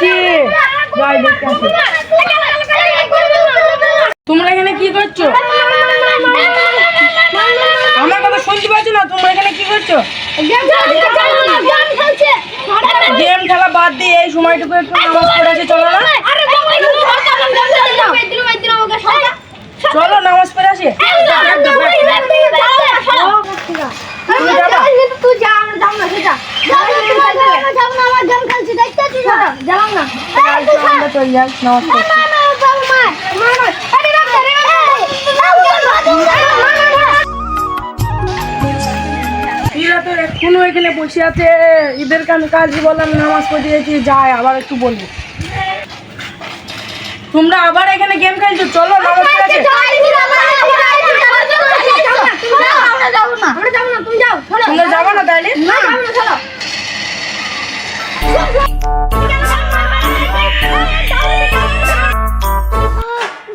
যাচ্ছি। তোমরা এখানে কি করছ? আমার কথা শুনতে পাচ্ছ না? তোমরা এখানে কি করছ? গেম খেলা বাদ দিয়ে এই সময়টুকু একটু নামাজ পড়ে আসি চলো না চলো নামাজ পড়ে আসি তুই যা আমরা যাব না সেটা যাব না আমার গেম খেলছি দেখতে তুই যাব না এখনও এখানে বসে আছে। এদেরকে আমি কাজই বললাম নামাজ পড়ে যায় আবার একটু বলব। তোমরা আবার এখানে গেম খেলছো? চলো নামাজ পড়ে তোমরা যাব না তাইলে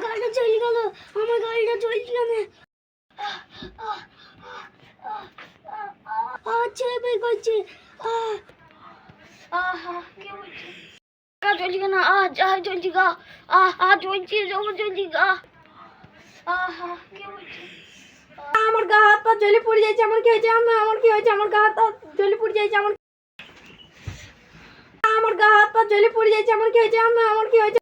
গাড়িটা চলে গেল। আমার গাড়িটা চলছে গা। আহা আমার গা হাত পা জ্বলে পড়ে যাচ্ছে, আমার কি হয়েছে? আমার আমার কি হয়েছে? আমার গা হাত পা জ্বলে পড়ে যাচ্ছে, আমার আমার গা হাত জলে পড়ে যাচ্ছে আমার কি হয়েছে? আমার আমার কি হয়েছে?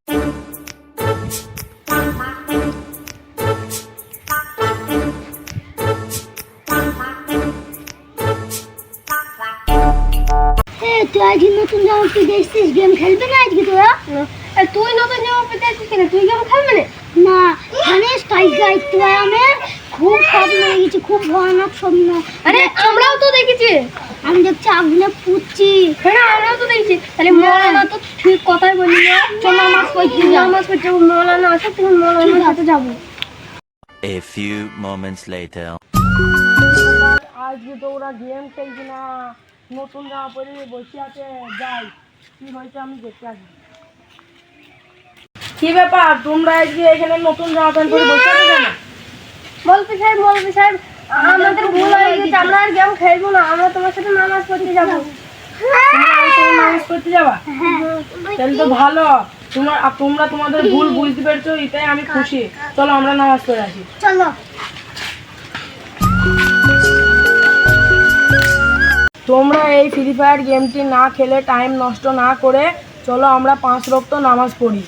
তুই আজকে নতুন জামা পেতে এসেছিস? গেম খেলবি না আজকে তোরা তুই নতুন জামা পেতে এসেছিস কেন তুই গেম খেলবি না না জানিস স্ট্রাইক গাইড তুই আমি খুব স্বপ্ন দেখেছি খুব ভয়ানক স্বপ্ন আরে আমরাও তো দেখেছি। আমি দেখছি আগুনে পুচ্ছি হ্যাঁ আমরাও তো দেখছি। তাহলে মৌলানা তো ঠিক কথাই বলি চল নামাজ পড়ছি নামাজ পড়ছি মৌলানা আসে তুমি মৌলানার সাথে যাব। A few moments later. আজকে তো ওরা গেম খেলছে না। নতুন জামা পরে বসে আছে। যাই কি হয়েছে আমি দেখতে আসি। কি ব্যাপার? তোমরা আজকে এখানে নতুন জামা প্যান্ট পরে বসে আছো কেন? বলতে সাহেব বলতে সাহেব আমাদের ভুল হয়ে গেছে আমরা আর গেম খেলব না আমরা তোমার সাথে নামাজ পড়তে যাব। তোমরা আমার সঙ্গে নামাজ পড়তে যাবা? তাহলে তো ভালো। তোমরা তোমরা তোমাদের ভুল বুঝতে পেরেছ এটাই আমি খুশি। চলো আমরা নামাজ পড়ে আসি। চলো। তোমরা এই ফ্রি ফায়ার গেমটি না খেলে টাইম নষ্ট না করে চলো আমরা পাঁচ রক্ত নামাজ পড়ি।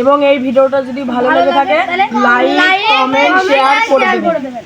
এবং এই ভিডিওটা যদি ভালো লেগে থাকে লাইক কমেন্ট শেয়ার করে দেবেন।